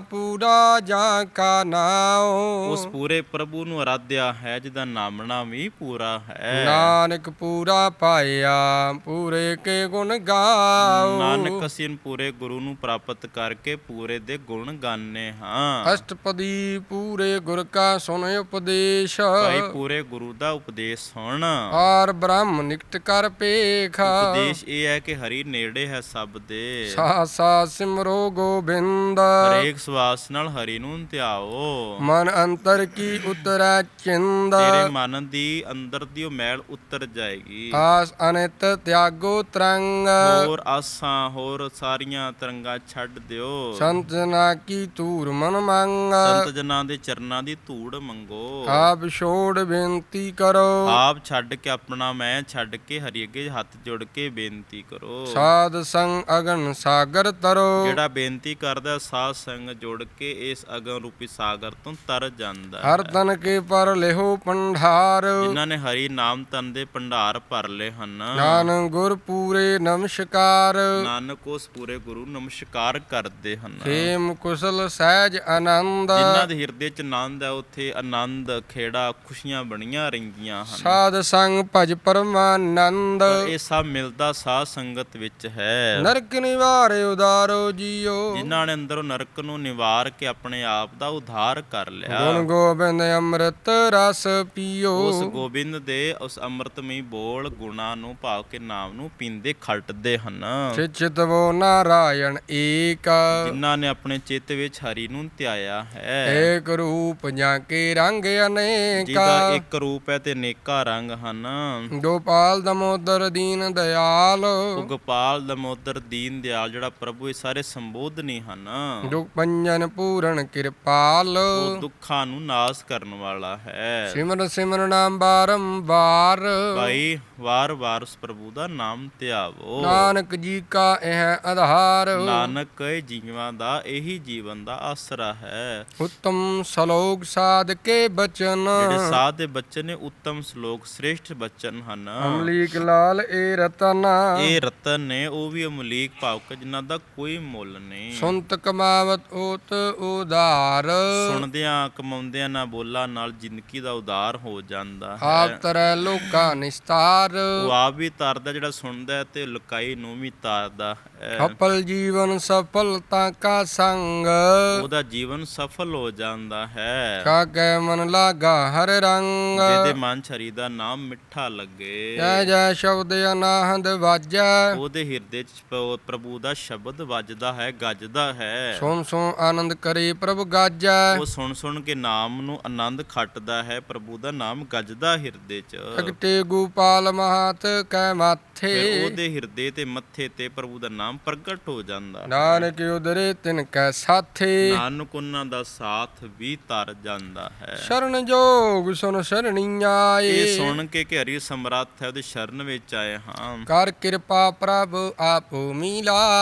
ਪੂਰਾ ਜਾਂ ਕਾ ਨਾਉ। ਉਸ ਪੂਰੇ ਪ੍ਰਭੂ ਨੂੰ ਆਰਾਧਿਆ ਹੈ ਜਿਹਦਾ ਨਾਮਣਾ ਵੀ ਪੂਰਾ ਹੈ। ਨਾਨਕ ਪੂਰਾ ਪਾਇਆ ਪੂਰੇ ਕੇ ਗੁਣ ਗਾਓ। ਨਾਨਕ ਅਸੀਂ ਪੂਰੇ ਗੁਰੂ ਨੂੰ ਪ੍ਰਾਪਤ ਕਰਕੇ ਪੂਰੇ ਦੇ ਗੁਣ ਗਾਣੇ ਹਾਂ। ਅਸ਼ਟਪਦੀ ਪੂਰੇ ਗੁਰ ਕਾ ਸੁਨ ਉਪਦੇਸ਼। ਭਾਈ ਪੂਰੇ ਗੁਰੂ ਦਾ ਉਪਦੇਸ਼ ਸੁਣ ਆਰ ਬ੍ਰਹਮ ਨਿਕਟ ਕਰ ਪੇਖ। ਉਪਦੇਸ਼ ਇਹ ਹੈ ਕਿ ਹਰੀ ਨੇੜੇ ਹੈ ਸਭ ਦੇ। ਸਾ ਸਾ ਸਿਮਰੋ ਗੋਬਿੰਦ। ਹਰੇਕ ਸਵਾਸ ਨਾਲ ਹਰੀ ਨੂੰ ਧਿਆਓ। ਮਨ ਅੰਤਰ ਕੀ ਉਤਰੈ ਚਿੰਦ। ਤੇਰੇ ਮਨ ਦੀ ਅੰਦਰ ਦੀ ਉਹ ਮੈਲ ਉਤਰ ਜਾਏਗੀ। ਆਸ ਅਨਿਤ ਤਿਆਗੋ ਤਰੰਗ। ਹੋਰ ਆਸਾਂ ਹੋਰ ਸਾਰੀਆਂ ਤਰੰਗਾਂ ਛੱਡ ਦਿਓ। ਸੰਤ ਜਨਾ ਕੀ ਤੂਰ ਮਨ ਮੰਗ। ਸੰਤ ਜਨਾਂ ਦੇ ਚਰਨਾਂ ਦੀ ਧੂੜ ਮੰਗੋ। ਆਪ ਛੋੜ ਬੇਨਤੀ ਕਰੋ। ਆਪ ਛੱਡ ਕੇ ਆਪਣਾ ਮੈਂ ਛੱਡ ਕੇ ਹਰੀ ਅੱਗੇ ਹੱਥ ਜੋੜ ਕੇ ਬੇਨਤੀ ਕਰੋ। ਸਾਧ ਸੰਗ ਅਗਨ ਸਾਗਰ ਤਰੋ। ਜਿਹੜਾ ਬੇਨਤੀ ਕਰਦਾ ਸਾਧ ਸੰਗ ਜੁੜ ਕੇ ਇਸ ਅਗਮ ਰੂਪੀ ਸਾਗਰ ਤੋਂ ਤਰ ਜਾਂਦਾ ਹੈ। ਹਰ ਤਨ ਕੇ ਪਰ ਲਿਹੋ ਪੰਡਾਰ। ਜਿਨ੍ਹਾਂ ਨੇ ਹਰੀ ਨਾਮ ਤਨ ਦੇ ਭੰਡਾਰ ਭਰ ਲਏ ਹਨ। ਨਾਨਕ ਗੁਰ ਪੂਰੇ ਨਮਸਕਾਰ। ਨਾਨਕ ਉਸ ਪੂਰੇ ਗੁਰੂ ਨਮਸਕਾਰ ਕਰਦੇ ਹਨ। ਖੇਮ ਕੁਸਲ ਸਹਿਜ ਆਨੰਦ। ਜਿਨ੍ਹਾਂ ਦੇ ਹਿਰਦੇ ਚ ਆਨੰਦ ਹੈ ਉੱਥੇ ਆਨੰਦ ਖੇੜਾ ਖੁਸ਼ੀਆਂ ਬਣੀਆਂ ਰਹਿੰਦੀਆਂ ਹਨ। ਸਾਧ ਸੰਗ ਭਜ ਪਰਮਾਨੰਦ। ਪਰ ਇਹ ਸਭ ਮਿਲਦਾ ਸਾਧ ਸੰਗਤ ਵਿੱਚ ਹੈ। ਨਰਕ ਨਿਵਾਰੇ ਉਦਾਰੋ ਜੀਓ। ਜਿਨ੍ਹਾਂ ਨੇ ਅੰਦਰੋਂ ਨਰਕ ਨੂੰ ਨਿਵਾਰ ਕੇ ਆਪਣੇ ਆਪ ਦਾ ਉਧਾਰ ਕਰ ਲਿਆ। ਗੁਣ ਗੋਬਿੰਦ ਅੰਮ੍ਰਿਤ ਰਸ ਪੀਓ। ਉਸ ਗੋਬਿੰਦ ਦੇ ਉਸ ਅੰਮ੍ਰਿਤਮਈ ਬੋਲ ਗੁਣਾ ਨੂੰ ਭਾਵ ਕੇ ਨਾਮ ਨੂੰ ਪੀਂਦੇ ਖਲਟਦੇ ਹਨ। ਚਿਤਵੋ ਨਾਰਾਇਣ ਏਕ। ਜਿਨ੍ਹਾਂ ਨੇ ਆਪਣੇ ਚਿੱਤ ਵਿੱਚ ਹਰੀ ਨੂੰ ਧਿਆਇਆ ਹੈ। ਏਕ ਰੂਪ ਜਾਂ ਕੇ ਰੰਗ ਅਨੇਕਾ। ਜਿਹਦਾ ਇੱਕ ਰੂਪ ਹੈ ਤੇ ਅਨੇਕਾਂ ਰੰਗ ਹਨ। ਗੋਪਾਲ ਦਮੋਦਰ ਦੀਨ ਦਿਆਲ ਉਹ ਗੋਪਾਲ ਦਮੋਦਰ ਦੀਨ ਦਿਆਲ ਜਿਹੜਾ ਪ੍ਰਭੂ ਇਹ ਸਾਰੇ ਸੰਬੋਧਨੀ ਹਨ ਦੁਖ ਪੰਜਨ ਪੂਰਨ ਕਿਰਪਾਲ। ਉਹ ਦੁੱਖਾਂ ਨੂੰ ਨਾਸ ਕਰਨ ਵਾਲਾ ਹੈ। ਸਿਮਰ ਸਿਮਰ ਨਾਮ ਬਾਰੰਬਾਰ। ਭਾਈ ਵਾਰ-ਵਾਰ ਉਸ ਪ੍ਰਭੂ ਦਾ ਨਾਮ ਧਿਆਵੋ। ਨਾਨਕ ਜੀ ਕਾ ਇਹ ਆਧਾਰ। ਨਾਨਕ ਇਹ ਜੀਵਾਂ ਦਾ ਇਹੀ ਜੀਵਨ ਦਾ ਆਸਰਾ ਹੈ। ਉਤਮ ਸਲੋਕ ਸਾਧ ਕੇ ਬਚਨ। ਜਿਹੜੇ ਸਾਧ ਦੇ ਬੱਚੇ ਨੇ ਉੱਤਮ ਸ਼ਲੋਕ ਸ੍ਰੇਸ਼ਟ ਬਚਨ ਹਨ। ਅਮਲੀਕ ਲਾਲ ਏ ਰਤਨ। ਇਹ ਰਤਨ ਨੇ ਉਹ ਵੀ ਅਮਲੀਕ ਭਾਵਕ ਜਿਨ੍ਹਾਂ ਦਾ ਕੋਈ ਮੁੱਲ ਨਹੀਂ। ਸੁਨਤ ਕਮਾਵਤ ਓਤ ਉਦਾਰ ਸੁਣਦਿਆਂ ਕਮਾਉਂਦਿਆਂ ਨਾ ਬੋਲਾਂ ਨਾਲ ਜ਼ਿੰਦਗੀ ਦਾ ਉਦਾਰ ਹੋ ਜਾਂਦਾ ਹੈ। ਆਪ ਤਰੈ ਲੋਕਾ ਨਿਸਤਾਰ। ਉਹ ਆਪ ਵੀ ਤਰਦਾ ਜਿਹੜਾ ਸੁਣਦਾ ਹੈ ਤੇ ਲੁਕਾਈ ਨੂੰ ਵੀ ਤਾਰਦਾ ਹੈ। ਅਪਲ ਜੀਵਨ ਸਫਲਤਾ ਕਾ ਸੰਗ। ਉਹਦਾ ਜੀਵਨ ਸਫਲ ਹੋ ਜਾਂਦਾ ਹੈ। ਕਾਕੇ ਮਨ ਲਾਗਾ ਹਰ ਰੰਗ। ਜਿਹਦੇ ਮਨ ਛਰੀ ਦਾ ਨਾਮ ਮਿੱਠਾ ਲੱਗੇ। ਜੈ ਜੈ ਸ਼ਬਦ ਅਨਾਹਦ ਵਾਜੈ। ਉਹਦੇ ਹਿਰਦੇ 'ਚ ਪ੍ਰਭੂ ਦਾ ਸ਼ਬਦ ਵੱਜਦਾ ਹੈ ਗੱਜਦਾ ਹੈ। ਸੁਨ ਸੁਨ ਆਨੰਦ ਕਰੇ ਪ੍ਰਭ ਗਾਜੈ। ਉਹ ਸੁਣ ਸੁਣ ਕੇ ਨਾਮ ਨੂੰ ਆਨੰਦ ਖੱਟਦਾ ਹੈ ਪ੍ਰਭੂ ਦਾ ਨਾਮ ਗੱਜਦਾ ਹਿਰਦੇ 'ਚ। ਅਗਤੇ ਗੋਪਾਲ ਮਹਾਤ ਕੈ ਫਿਰ ਮਾਥੇ ਉਹਦੇ ਹਿਰਦੇ ਤੇ ਮੱਥੇ ਤੇ ਪ੍ਰਭੂ ਦਾ ਨਾਮ ਪ੍ਰਗਟ ਹੋ ਜਾਂਦਾ। ਨਾਨਕ ਉਦਰੇ ਤਿਨ ਕੈ ਸਾਥੇ। ਨਾਨਕ ਉਹਨਾਂ ਦਾ ਸਾਥ ਵੀ ਤਰ ਜਾਂਦਾ ਹੈ। ਸ਼ਰਨ ਜੋਗ ਸੁਨ ਸ਼ਰਣੀਆਂ ਇਹ ਏ ਸੁਣ ਕੇ ਕਿ ਹਰੀ ਸਮਰੱਥ ਹੈ ਉਹਦੇ ਸ਼ਰਨ ਵਿੱਚ ਆਏ ਹਾਂ। ਕਰ ਕਿਰਪਾ ਪ੍ਰਭ ਆਪ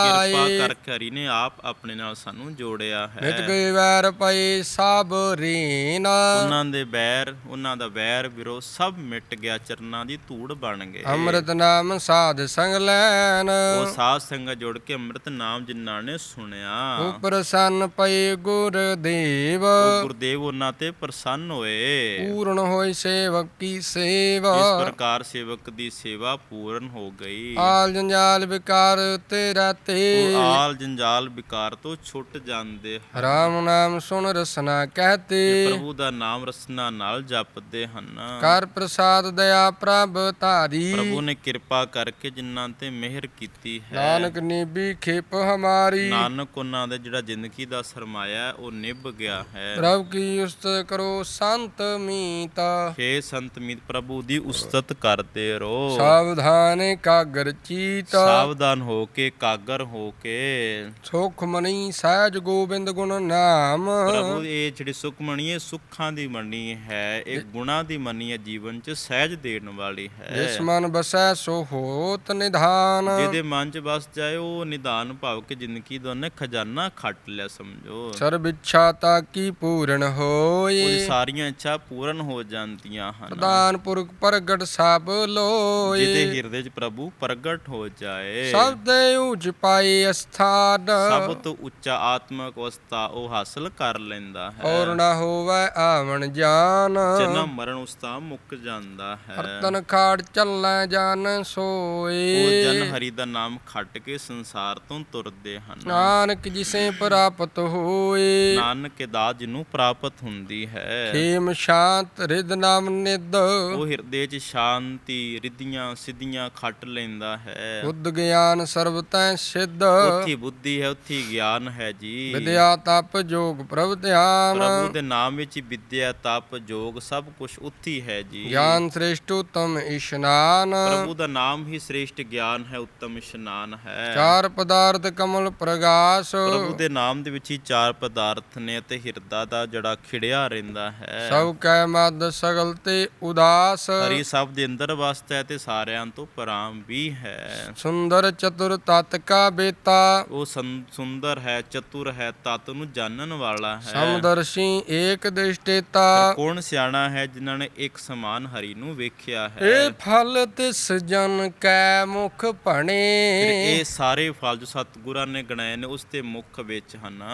ਕਿਰਪਾ ਮਿਲਾਏ ਕਰਕੇ ਹਰੀ ਨੇ ਆਪ ਆਪਣੇ ਨਾਲ ਸਾਨੂੰ ਜੋੜਿਆ ਨਿਤ ਹੈ ਗਏ ਵੈਰ ਪਏ ਸਭ ਰੀਨ। ਉਹਨਾਂ ਦੇ ਬੈਰ ਉਹਨਾਂ ਦਾ ਵੈਰ ਵਿਰੋ ਸਭ ਮਿਟ ਗਿਆ ਚਰਨਾਂ ਦੀ ਧੂੜ ਬਣ ਗਏ। ਅੰਮ੍ਰਿਤ ਨਾਮ ਸਾਧ ਸੰਗ ਲੈਨ। ਉਹ ਸਾਧ ਸੰਗਤ ਜੋੜ ਕੇ ਅੰਮ੍ਰਿਤ ਨਾਮ ਜਿਨ੍ਹਾਂ ਨੇ ਸੁਣਿਆ। ਉਪਰ ਸੰਨ ਪਏ ਗੁਰ ਦੇਵ। ਉਹ ਗੁਰਦੇਵ ਉਹਨਾਂ ਤੇ ਪ੍ਰਸੰਨ ਹੋਏ। ਪੂਰਨ ਹੋਈ ਸੇਵਕ ਕੀ ਸੇਵਾ। ਇਸ ਪ੍ਰਕਾਰ ਸੇਵਕ ਦੀ ਸੇਵਾ ਪੂਰਨ ਹੋ ਗਈ। ਆਲ ਜੰਜਾਲ ਵਿਕਾਰ ਤੇਰਾ ਤੇ ਉਹ ਆਲ ਜੰਜਾਲ ਵਿਕਾਰ ਤੋਂ ਛੁੱਟ ਜਾਂਦੇ ਹਨ। ਰਾਮ ਨਾਮ ਸੁਨ ਰਸਨਾ ਕਹਤੇ। ਪ੍ਰਭੂ ਦਾ ਨਾਮ ਰਸਨਾ ਨਾਲ ਜਪਦੇ ਹਨ। ਕਰ ਪ੍ਰਸਾਦ ਦਇਆ ਪ੍ਰਭ ਧਾਰੀ। ਪ੍ਰਭੂ ਨੇ ਕਿਰਪਾ ਕਰਕੇ ਜਿਨ੍ਹਾਂ ਤੇ ਮਿਹਰ ਕੀਤੀ ਹੈ। ਨਾਨਕ ਨੀਬੀ ਖੇਪ ਹਮਾਰੀ। ਨਾਨਕ ਉਹਨਾਂ ਦੇ ਜਿਹੜਾ ਜ਼ਿੰਦਗੀ ਦਾ ਸਰਮਾਇਆ ਉਹ ਨਿਭ ਗਿਆ ਹੈ। ਪ੍ਰਭ ਕੀ ਉਸਤ ਕਰੋ ਸੰਤ ਮੀਤਾ। ਹੇ ਸੰਤ ਮੀਤ ਪ੍ਰਭੂ ਦੀ ਉਸਤਤ ਕਰਦੇ ਰਹੋ। ਸਾਵਧਾਨ ਕਾਗਰ ਚੀਤ। ਸਾਵਧਾਨ ਹੋ ਕੇ ਕਾਗਰ ਹੋ ਕੇ ਸੁਖ ਮਨੀ ਸਹਿਜ ਗੋਬਿੰਦ ਗੁਣ ਨਾਮ। ਪ੍ਰਭੂ ਇਹ ਜਿਹੜੀ ਸੁਖਮਣੀ ਹੈ ਸੁੱਖਾਂ ਦੀ ਮਣੀ ਹੈ ਇਹ ਗੁਣਾ ਦੀ ਮਣੀ ਹੈ ਜੀਵਨ 'ਚ ਸਹਿਜ ਦੇਣ ਵਾਲੀ ਹੈ। ਜਿਸ ਮਨ ਬਸੈ ਸੋ ਹੋਤ ਨਿਧਾਨ। ਜਿਹਦੇ ਮਨ 'ਚ ਬਸ ਜਾਏ ਉਹ ਨਿਦਾਨ ਭਾਵ ਕੇ ਜ਼ਿੰਦਗੀ ਦਾ ਉਹਨੇ ਖਜ਼ਾਨਾ ਖੱਟ ਲਿਆ ਸਮਝੋ। ਸਰਬ ਇੱਛਾ ਤਾ ਕੀ ਪੂਰਨ ਹੋਏ। ਸਾਰੀਆਂ ਇੱਛਾ ਪੂਰਨ ਹੋ ਜਾਂਦੀਆਂ ਹਨ। ਪ੍ਰਦਾਨ ਪੁਰਖ ਪ੍ਰਗਟ ਸਭ ਲੋਏ। ਜਿਹਦੇ ਹਿਰਦੇ 'ਚ ਪ੍ਰਭੂ ਪ੍ਰਗਟ ਹੋ ਜਾਏ। ਸਭ ਦੇ ਉੱਚ ਪਾਏ ਅਸਥਾਨ। ਸਭ ਤੋਂ ਉੱਚਾ ਆਤਮਿਕ ਅਵਸਥਾ ਉਹ ਹਾਸਲ ਕਰ ਲੈਂਦਾ ਹੈ। ਔਰ ਨਾ ਹੋਵੇ ਆਵਣ ਜਾਨ। ਜਨਮ ਮਰਨ ਉਸ ਦਾ ਮੁੱਕ ਜਾਂਦਾ ਹੈ। ਤਨ ਖਾੜ ਚੱਲੈ ਜਾਨ ਉਹ ਸੋਏ ਜਨ ਹਰੀ ਦਾ ਨਾਮ ਖੱਟ ਕੇ ਸੰਸਾਰ ਤੋਂ ਤੁਰਦੇ ਹਨ। ਨਾਨਕ ਜਿਸੇ ਪ੍ਰਾਪਤ ਹੋਏ। ਨਾਨਕ ਦਾਤ ਜਿਹਨੂੰ ਪ੍ਰਾਪਤ ਹੁੰਦੀ ਹੈ। ਖੇਮ ਸ਼ਾਂਤ ਰਿਦ ਨਾਮ ਨਿਦ ਉਹ ਹਿਰਦੇ 'ਚ ਸ਼ਾਂਤੀ ਰਿੱਧੀਆਂ ਸਿੱਧੀਆਂ ਖੱਟ ਲੈਂਦਾ ਹੈ। ਬੁੱਧ ਗਿਆਨ ਸਰਬ ਤੈ ਸਿੱਧ ਉੱਥੀ ਬੁੱਧੀ ਹੈ ਉੱਥੀ ਗਿਆਨ ਹੈ ਜੀ। ਵਿਦਿਆ ਤਪ ਜੋਗ ਪ੍ਰਭ ਧਿਆਨ। ਪ੍ਰਭੂ ਦੇ ਨਾਮ ਵਿੱਚ ਹੀ ਵਿਦਿਆ ਤਪ ਜੋਗ ਸਭ ਕੁਝ ਉੱਥੀ ਹੈ ਜੀ। ਗਿਆਨ ਸ੍ਰੇਸ਼ਟ ਉਤਮ ਇਸ਼ਨਾਨ। ਪ੍ਰਭੂ ਦਾ ਨਾਮ ਹੀ ਸ੍ਰੇਸ਼ਟ ਗਿਆਨ ਹੈ ਉੱਤਮ ਇਸ਼ਨਾਨ ਹੈ। ਚਾਰ ਪਦਾਰਥ ਕਮਲ ਪ੍ਰਗਾਸ। ਪ੍ਰਭੂ ਦੇ ਨਾਮ ਦੇ ਵਿੱਚ ਹੀ ਚਾਰ ਪਦਾਰਥ ਨੇ ਅਤੇ ਹਿਰਦਾ ਦਾ ਜਿਹੜਾ ਖਿੜਿਆ ਰਹਿੰਦਾ ਹੈ। ਸਭ ਕੈ ਮਦ ਸਗਲ ਤੇ ਉਦਾਸ। ਹਰੀ ਸਭ ਦੇ ਅੰਦਰ ਵਸਦਾ ਹੈ ਤੇ ਸਾਰਿਆਂ ਤੋਂ ਪਰਾਮ ਵੀ ਹੈ। ਸੁੰਦਰ ਚਤੁਰ ਤਤ ਕਾ ਬੇਤਾ। ਉਹ ਸੰ- ਸੁੰਦਰ ਹੈ ਚਤੁਰ ਹੈ ਤਤ ਨੂੰ ਜਾਣਨ ਵਾਲਾ ਹੈ। ਸਮਦਰਸ਼ੀ ਏਕ ਦ੍ਰਿਸ਼ਟੇਤਾ ਕੌਣ ਸਿਆਣਾ ਹੈ ਜਿਨ੍ਹਾਂ ਨੇ ਇੱਕ ਸਮਾਨ ਹਰੀ ਨੂੰ ਵੇਖਿਆ ਹੈ? ਇਹ ਫਲ ਤਿਸ ਜਨ ਕੈ ਮੁਖ ਫਿਰ ਭਣੇ ਇਹ ਸਾਰੇ ਫਲ ਜੋ ਸਤਿਗੁਰਾਂ ਨੇ ਗਣਾਏ ਨੇ ਉਸ ਦੇ ਮੁਖ ਵਿੱਚ ਹਨ।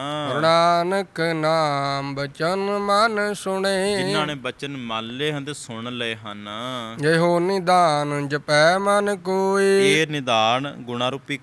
ਨਾਨਕ ਨਾਮ ਬਚਨ ਮਨ ਸੁਣੇ। ਜਿਨ੍ਹਾਂ ਨੇ ਬਚਨ ਮੰਨ ਲਏ ਹਨ ਤੇ ਸੁਣ ਲਏ ਹਨ। ਇਹੋ ਨਿਦਾਨ ਜਪੈ ਮਨ ਕੋਈ। ਇਹ ਨਿਦਾਨ ਗੁਣਾ ਰੂਪੀ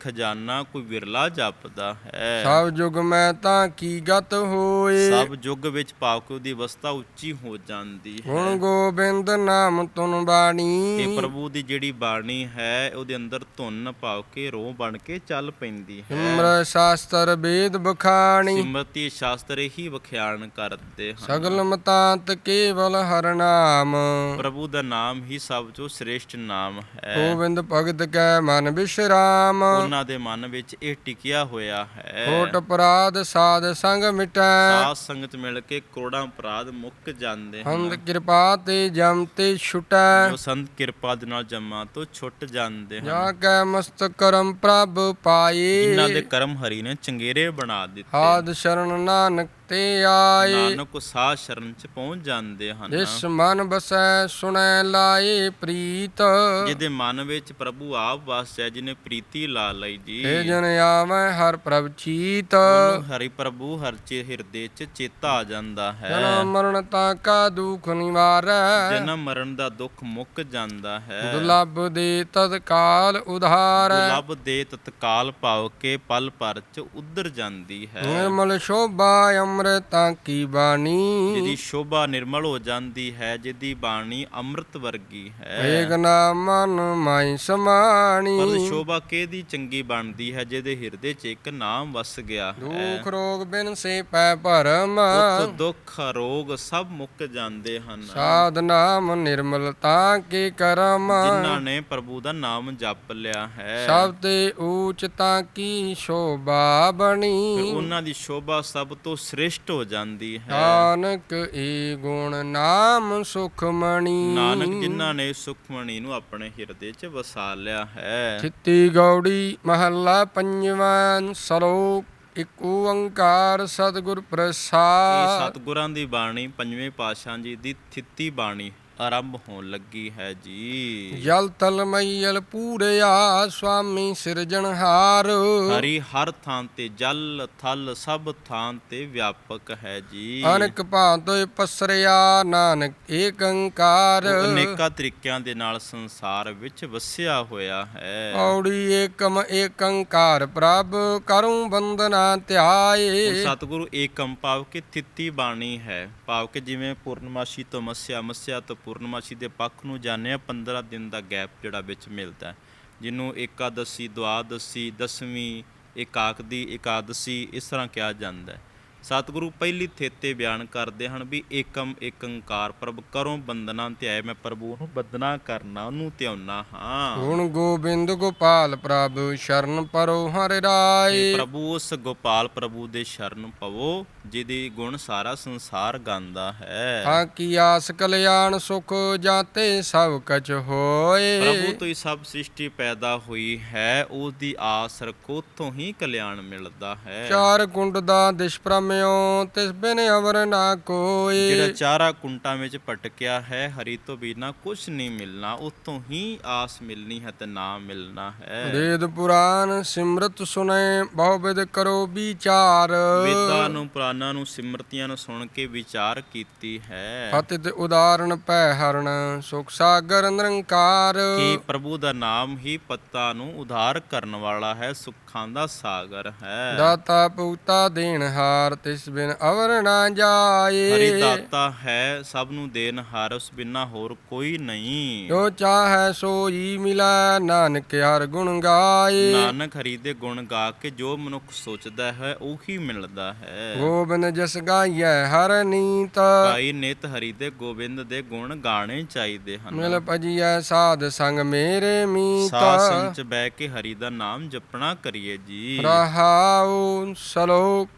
ਖਜ਼ਾਨਾ ਕੋਈ ਵਿਰਲਾ ਜਪਦਾ ਹੈ। ਸਭ ਜੁਗ ਮੈਂ ਤਾਂ ਕੀ ਗਤ ਹੋਏ? ਸਭ ਯੁੱਗ ਵਿੱਚ ਪਾਪ ਕੇ ਉਹਦੀ ਅਵਸਥਾ ਉੱਚੀ ਹੋ ਜਾਂਦੀ ਹੈ। ਗੁਣ ਗੋਬਿੰਦ ਨਾਮ ਤੁਨ ਬਾਣੀ। ਇਹ ਪ੍ਰਭੂ ਦੀ ਜਿਹੜੀ ਬਾਣੀ ਹੈ ਉਹਦੇ ਅੰਦਰ ਧੁਨ ਪਾਉ ਕੇ ਰੋਹ ਬਣ ਕੇ ਚੱਲ ਪੈਂਦੀ ਹੈ। ਸਿਮਰ ਸ਼ਾਸਤਰ ਵੇਦ ਬਖਾਣੀ। ਸਿਮਰਤੀ ਸ਼ਾਸਤਰ ਹੀ ਵਿਖਿਆਨ ਕਰਦੇ ਹਨ। ਸਗਲ ਮਤਾਂਤ ਕੇਵਲ ਹਰ ਨਾਮ। ਪ੍ਰਭੂ ਦਾ ਨਾਮ ਹੀ ਸਭ ਤੋਂ ਸ੍ਰੇਸ਼ਟ ਨਾਮ ਹੈ। ਗੋਬਿੰਦ ਭਗਤ ਕੈ ਮਨ ਵਿਸ਼ਰਾਮ ਉਹਨਾਂ ਦੇ ਮਨ ਵਿੱਚ ਇਹ ਟਿਕਿਆ ਹੋਇਆ ਹੈ। ਕੋਟ ਅਪਰਾਧ ਸਾਧ ਸੰਗ ਮਿਟੈ। ਸਾਧ ਸੰਗਤ ਮਿਲ ਕੇ ਕਰੋੜਾਂ ਅਪਰਾਧ ਮੁੱਕ ਜਾਂਦੇ ਹਨ। ਹੰਦ ਕਿਰਪਾ ਤੇ ਜਮ ਤੇ ਛੁਟੈ। ਜੋ ਸੰਤ ਕਿਰਪਾ ਦੇ ਨਾਲ ਜਮਾ ਤੋਂ ਛੁੱਟ ਜਾਂਦੇ ਹਨ। ਜਾ ਕੈ ਮਸਤ ਕਰਮ ਪ੍ਰਭ ਪਾਏ। ਜਿਨ੍ਹਾਂ ਦੇ ਕਰਮ ਹਰੀ ਨੇ ਚੰਗੇਰੇ ਬਣਾ ਦਿੱਤੇ। ਹਾਦ ਸ਼ਰਨ ਨਾਨਕ ਤੇ ਆਏ। ਨਾਨਕ ਸਾਹ ਸ਼ਰਨ ਚ ਪਹੁੰਚ ਜਾਂਦੇ ਹਨ। ਇਸ ਮਨ ਬਸੈ ਸੁਣੈ ਲਾਏ ਪ੍ਰੀਤ। ਜਿਹਦੇ ਮਨ ਵਿੱਚ ਪ੍ਰਭੂ ਆਪ ਵਸਿਆ ਜਿਹਨੇ ਪ੍ਰੀਤੀ ਲਾ ਲਈ ਜੀ। ਏ ਜਨ ਆਵੈ ਹਰ ਪ੍ਰਭ ਚੀਤ। ਉਹਨੂੰ ਹਰੀ ਪ੍ਰਭੂ ਹਰ ਚੇ ਹਿਰਦੇ ਚ ਚੇਤਾ ਆ ਜਾਂਦਾ ਹੈ। ਜਨਮ ਮਰਨ ਤਾ ਕਾ ਦੁਖ ਨਿਵਾਰੈ। ਜਨਮ ਮਰਨ ਦਾ ਦੁੱਖ ਮੁੱਕ ਜਾਂਦਾ ਹੈ। ਦੁਲਭ ਦੇ ਤਤਕਾਲ ਉਧਾਰੈ। ਦੁਲਬ ਦੇ ਤਤਕਾਲ ਪਾਵ ਕੇ ਪਲ ਭਰ ਚ ਉਧਰ ਜਾਂਦੀ ਹੈ। ਨਿਰਮਲ ਸ਼ੋਭਾ ਅੰਮ੍ਰਿਤਾਂ ਕੀ ਬਾਣੀ? ਜਿਹਦੀ ਸ਼ੋਭਾ ਨਿਰਮਲ ਹੋ ਜਾਂਦੀ ਹੈ ਜਿਹਦੀ ਬਾਣੀ ਅੰਮ੍ਰਿਤ ਵਰਗੀ ਹੈ। ਏਕ ਨਾਮ ਮਨ ਮਾਈ ਸਮਾਣੀ। ਪਰ ਸ਼ੋਭਾ ਕਿਹਦੀ ਚੰਗੀ ਬਣਦੀ ਹੈ ਜਿਹਦੇ ਹਿਰਦੇ 'ਚ ਇੱਕ ਨਾਮ ਵਸ ਗਿਆ ਹੈ। ਦੁਖ ਰੋਗ ਬਿਨ ਸੇ ਪੈ ਭਰਮ। ਦੁੱਖ ਦੁੱਖ ਰੋਗ ਸਭ ਮੁੱਕ ਜਾਂਦੇ ਹਨ। ਸਾਧ ਨਾਮ ਨਿਰਮਲਤਾ ਕੇ ਕਰਮ? ਜਿਨ੍ਹਾਂ ਨੇ ਪ੍ਰਭੂ ਦਾ ਨਾਮ ਜਪ ਲਿਆ ਹੈ। ਸਭ ਤੇ ਊਚਤਾ ਕੀ ਸ਼ੋਭਾ ਫਿਰ ਬਣੀ ਉਹਨਾਂ ਦੀ ਸ਼ੋਭਾ ਸਭ ਤੋਂ ਸ੍ਰੇਸ਼ਟ ਹੋ ਜਾਂਦੀ ਹੈ। ਨਾਨਕ ਏ ਗੁਣ ਨਾਮ ਸੁਖ ਮਣੀ ਨਾਨਕ ਜਿਨ੍ਹਾਂ ਨੇ ਸੁਖਮਣੀ ਨੂੰ ਆਪਣੇ ਹਿਰਦੇ 'ਚ ਵਸਾ ਲਿਆ ਹੈ। ਥਿੱਤੀ ਗੌੜੀ ਮਹੱਲਾ ਪੰਜਵਾਂ ਸਲੋਕ ਇੱਕ ਓੰਕਾਰ ਸਤਿਗੁਰ ਇਹ ਪ੍ਰਸਾਦ ਸਤਿਗੁਰਾਂ ਦੀ ਬਾਣੀ ਪੰਜਵੇਂ ਪਾਤਸ਼ਾਹ ਜੀ ਦੀ ਥਿੱਤੀ ਬਾਣੀ ਆਰੰਭ ਹੋਣ ਲੱਗੀ ਹੈ ਜੀ। ਜਲ ਤਲ ਮਈਲ ਪੂਰਿਆ ਸੁਆਮੀ ਸਿਰਜਣਹਾਰ ਹਰੀ। ਹਰ ਥਾਂ ਤੇ ਜਲ ਥਲ ਸਭ ਥਾਂ ਤੇ ਵਿਆਪਕ ਹੈ ਜੀ। ਅਨਕ ਭਾਂਤੋਏ ਪਸਰਿਆ ਨਾਨਕ ਏਕ ਓੰਕਾਰ ਅਨੇਕਾਂ ਤਰੀਕਿਆਂ ਦੇ ਨਾਲ ਸੰਸਾਰ ਵਿੱਚ ਵਸਿਆ ਹੋਇਆ ਹੈ। ਔੜੀ ਏਕਮ ਏਕ ਓੰਕਾਰ ਪ੍ਰਭ ਕਰੂੰ ਬੰਦਨਾ ਧਿਆਏ। ਸਤਿਗੁਰੂ ਏਕਮ ਭਾਵ ਕਿ ਥਿੱਤੀ ਬਾਣੀ ਹੈ। ਭਾਵ ਕਿ ਜਿਵੇਂ ਪੂਰਨਮਾਸ਼ੀ ਤੋਂ ਮੱਸਿਆ ਮੱਸਿਆ ਤੋਂ ਪੂਰਨਮਾਸ਼ੀ ਦੇ ਪੱਖ ਨੂੰ ਜਾਣਿਆ 15 ਦਿਨ ਦਾ ਗੈਪ ਜਿਹੜਾ ਵਿੱਚ ਮਿਲਦਾ ਜਿਹਨੂੰ ਏਕਾਦਸ਼ੀ ਦੁਆਦਸ਼ੀ, ਦਸਵੀਂ, ਇਕਾਕਦੀ, ਇਕਾਦਸ਼ੀ ਇਸ ਤਰ੍ਹਾਂ ਕਿਹਾ ਜਾਂਦਾ ਹੈ। ਸਤਿਗੁਰੂ ਪਹਿਲੀ ਥੇਤੇ ਬਿਆਨ ਕਰਦੇ ਹਨ ਵੀ ਏਕਮ ਏਕ ਓੰਕਾਰ ਪ੍ਰਭ ਕਰੋ ਬੰਦਨਾ ਧਿਆਏ ਮੈਂ ਪ੍ਰਭੂ ਨੂੰ ਬੰਦਨਾ ਕਰਨਾ ਉਹਨੂੰ ਧਿਆਉਣਾ ਹਾਂ। ਗੁਣ ਗੋਬਿੰਦ ਗੋਪਾਲ ਪ੍ਰਭ ਸ਼ਰਨ ਪਰੋ ਹਰਿ ਰਾਏ। ਪ੍ਰਭੂ ਉਸ ਗੋਪਾਲ ਪ੍ਰਭੂ ਦੇ ਸ਼ਰਨ ਪਵੋ ਜਿਹਦੀ ਗੁਣ ਸਾਰਾ ਸੰਸਾਰ ਗਾਉਂਦਾ ਹੈ। ਹਾਂ ਕੀ ਆਸ ਕਲਿਆਣ ਸੁਖ ਜਾਤੇ ਸਭ ਕਛ ਹੋਏ। ਪ੍ਰਭੂ ਤੋਂ ਹੀ ਸਭ ਸ੍ਰਿਸ਼ਟੀ ਪੈਦਾ ਹੋਈ ਹੈ ਉਸ ਦੀ ਆਸ ਰੱਖੋ ਤੋਂ ਹੀ ਕਲਿਆਣ ਮਿਲਦਾ ਹੈ। ਚਾਰ ਕੁੰਡ ਦਾ ਦਿਸ਼ ਪ੍ਰਮਿਓ ਤਿਸ ਬਿਨ ਅਵਰ ਨਾ ਕੋਈ। ਜਿਹੜਾ ਚਾਰਾ ਕੁੰਟਾਂ ਵਿੱਚ ਭਟਕਿਆ ਹੈ ਹਰੀ ਤੋਂ ਬਿਨਾ ਕੁਝ ਨਹੀਂ ਮਿਲਣਾ ਉਤੋਂ ਹੀ ਆਸ ਮਿਲਣੀ ਹੈ ਤੇ ਨਾਮ ਮਿਲਣਾ ਹੈ। ਵੇਦ ਪੁਰਾਨ ਸਿਮਰਤ ਸੁਨੇ ਬਹੁ ਵਿਦ ਕਰੋ ਵਿਚਾਰ। ਵੇਦਾਂ ਨੂੰ ਪੁਰਾਣਾਂ ਨੂੰ ਸਿਮਰਤੀਆਂ ਨੂੰ ਸੁਣ ਕੇ ਵਿਚਾਰ ਕੀਤੀ ਹੈ। ਫਤਿਹ ਤੇ ਉਦਾਹਰਣ ਪੈ ਹਰਣ ਸੁਖ ਸਾਗਰ ਨਿਰੰਕਾਰ। ਕਿ ਪ੍ਰਭੂ ਦਾ ਨਾਮ ਹੀ ਪੱਤਾ ਨੂੰ ਉਧਾਰ ਕਰਨ ਵਾਲਾ ਹੈ ਸੁੱਖਾਂ ਦਾ ਸਾਗਰ ਹੈ। ਦਾਤਾ ਪੁੱਤਾ ਦੇਣ ਹਾਰ ਤਿਸ ਬਿਨ ਅਵਰ ਨਾ ਜਾਏ। ਹਰੀ ਦਾਤਾ ਹੈ ਸਭ ਨੂੰ ਦੇਣ ਹਾਰ ਉਸ ਬਿਨਾ ਹੋਰ ਕੋਈ ਨਹੀਂ। ਜੋ ਚਾਹੈ ਸੋਈ ਮਿਲੈ ਨਾਨਕ ਹਰ ਗੁਣ ਗਾਏ। ਨਾਨਕ ਹਰੀ ਦੇ ਗੁਣ ਗਾ ਕੇ ਜੋ ਮਨੁੱਖ ਸੋਚਦਾ ਹੈ ਉਹੀ ਮਿਲਦਾ ਹੈ। ਗੋਬਿੰਦ ਜਸ ਗਾਈਐ ਹਰ ਨੀਤ। ਭਾਈ ਨਿਤ ਹਰੀ ਦੇ ਗੋਬਿੰਦ ਦੇ ਗੁਣ ਗਾਣੇ ਚਾਹੀਦੇ ਹਨ। ਮਿਲ ਭਜੀਐ ਸਾਧ ਸੰਗ ਮੇਰੇ ਮੀਤ। ਸਾਧ ਸੰਗ ਚ ਬਹਿ ਕੇ ਹਰੀ ਦਾ ਨਾਮ ਜਪਣਾ ਕਰੀਏ ਜੀ। ਰਹਾਉ ਸਲੋਕ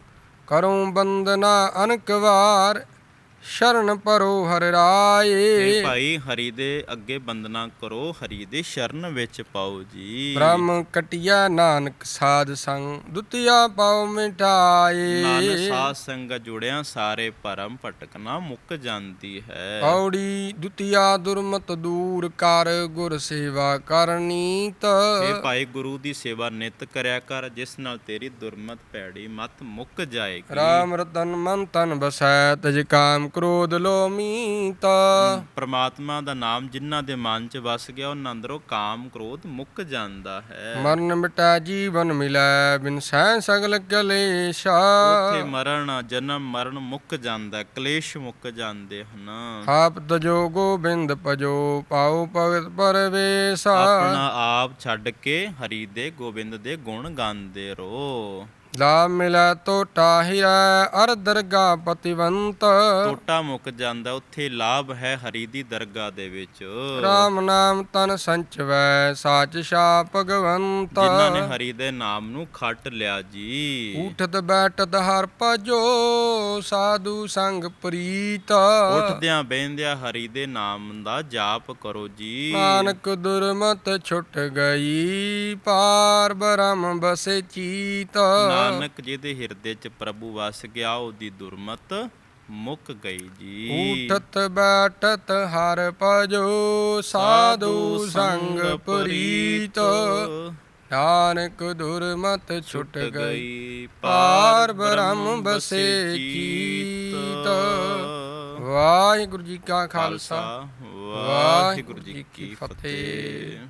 ਕਰੂੰ ਬੰਦਨਾ ਅਨਕ ਵਾਰ ਸ਼ਰਨ ਪਰੋ ਹਰਿ ਰਾਏ। ਇਹ ਭਾਈ ਹਰੀ ਦੇ ਅੱਗੇ ਬੰਦਨਾ ਕਰੋ ਹਰੀ ਦੇ ਸ਼ਰਨ ਵਿੱਚ ਪਾਓ ਜੀ। ਬ੍ਰਹਮ ਕਟਿਆ ਨਾਨਕ ਸਾਧ ਸੰਗ ਦੁਤੀਆ ਪਾਉ ਮਿਟਾਏ ਨਾਨਕ ਸਾਧ ਸੰਗ ਜੁੜਿਆ ਸਾਰੇ ਭਰਮ ਭਟਕਣਾ ਮੁੱਕ ਜਾਂਦੀ ਹੈ। ਪੌੜੀ ਦੁਤੀਆ ਦੁਰਮਤ ਦੂਰ ਕਰ ਗੁਰ ਸੇਵਾ ਕਰਨੀਤ ਇਹ ਭਾਈ ਗੁਰੂ ਦੀ ਸੇਵਾ ਨਿਤ ਕਰਿਆ ਕਰ ਜਿਸ ਨਾਲ ਤੇਰੀ ਦੁਰਮਤ ਪੈੜੀ ਮਤ ਮੁੱਕ ਜਾਏਗੀ। ਰਾਮ ਰਤਨ ਮਨ ਤਨ ਬਸੈ ਤਜ ਕਾਮ ਕ੍ਰੋਧ ਲੋਮੀਤ ਪ੍ਰਮਾਤਮਾ ਦਾ ਨਾਮ ਜਿਨ੍ਹਾਂ ਦੇ ਮਨ 'ਚ ਵਸ ਗਿਆ ਉਹਨਾਂ ਅੰਦਰੋਂ ਕਾਮ ਕ੍ਰੋਧ ਮੁੱਕ ਜਾਂਦਾ ਹੈ। ਮਰਨ ਮਿਟਾ ਜੀਵਨ ਮਿਲੈ ਬਿਨ ਸਹਿ ਸਗਲ ਕਲੇਸ਼। ਉੱਥੇ ਮਰਨ ਜਨਮ ਮਰਨ ਮੁੱਕ ਜਾਂਦਾ ਕਲੇਸ਼ ਮੁੱਕ ਜਾਂਦੇ ਹਨ। ਆਪ ਤਜੋ ਗੋਬਿੰਦ ਭਜੋ ਪਾਉ ਭਗਤ ਪਰਵੇਸ਼। ਆਪਣਾ ਆਪ ਛੱਡ ਕੇ ਹਰੀ ਦੇ ਗੋਬਿੰਦ ਦੇ ਗੁਣ ਗਾਉਂਦੇ ਰਹੋ। ਲਾ ਮਿਲੈ ਟੋਟਾ ਹਿਰੈ ਅਰ ਦਰਗਾ ਪਤਿਵੰਤ। ਟੋਟਾ ਮੁੱਕ ਜਾਂਦਾ ਉੱਥੇ ਲਾਭ ਹੈ ਹਰੀ ਦੀ ਦਰਗਾਹ ਦੇ ਵਿੱਚ। ਰਾਮ ਨਾਮ ਤਨ ਸੰਚਵੈ ਸਾਚ ਸ਼ਾ ਭਗਵੰਤ। ਜਿਨ੍ਹਾਂ ਨੇ ਹਰੀ ਦੇ ਨਾਮ ਨੂੰ ਖੱਟ ਲਿਆ ਜੀ। ਉਠਤ ਬੈਠਤ ਹਰ ਭਜੋ ਸਾਧੂ ਸੰਗ ਪ੍ਰੀਤ। ਉੱਠਦਿਆਂ ਬਹਿੰਦਿਆਂ ਹਰੀ ਦੇ ਨਾਮ ਦਾ ਜਾਪ ਕਰੋ ਜੀ। ਨਾਨਕ ਦੁਰਮਤ ਛੁੱਟ ਗਈ ਪਾਰ ਬ੍ਰਹਮ ਬਸੇ ਚੀਤ। ਨਾਨਕ ਜਿਹਦੇ ਹਿਰਦੇ 'ਚ ਪ੍ਰਭੂ ਵਸ ਗਿਆ ਉਹਦੀ ਦੁਰਮਤ ਮੁੱਕ ਗਈ ਜੀ। ਉਠਤ ਬੈਠਤ ਹਰ ਭਜੋ ਸਾਧੂ ਸੰਗ ਪ੍ਰੀਤ। ਨਾਨਕ ਦੁਰਮਤ ਛੁੱਟ ਗਈ ਪਾਰ ਬ੍ਰਹਮ ਬਸੇ ਚੀਤ ਵਾਹਿਗੁਰੂ ਜੀ ਕਾ ਖਾਲਸਾ ਵਾਹਿਗੁਰੂ ਜੀ ਕੀ ਫਤਿਹ।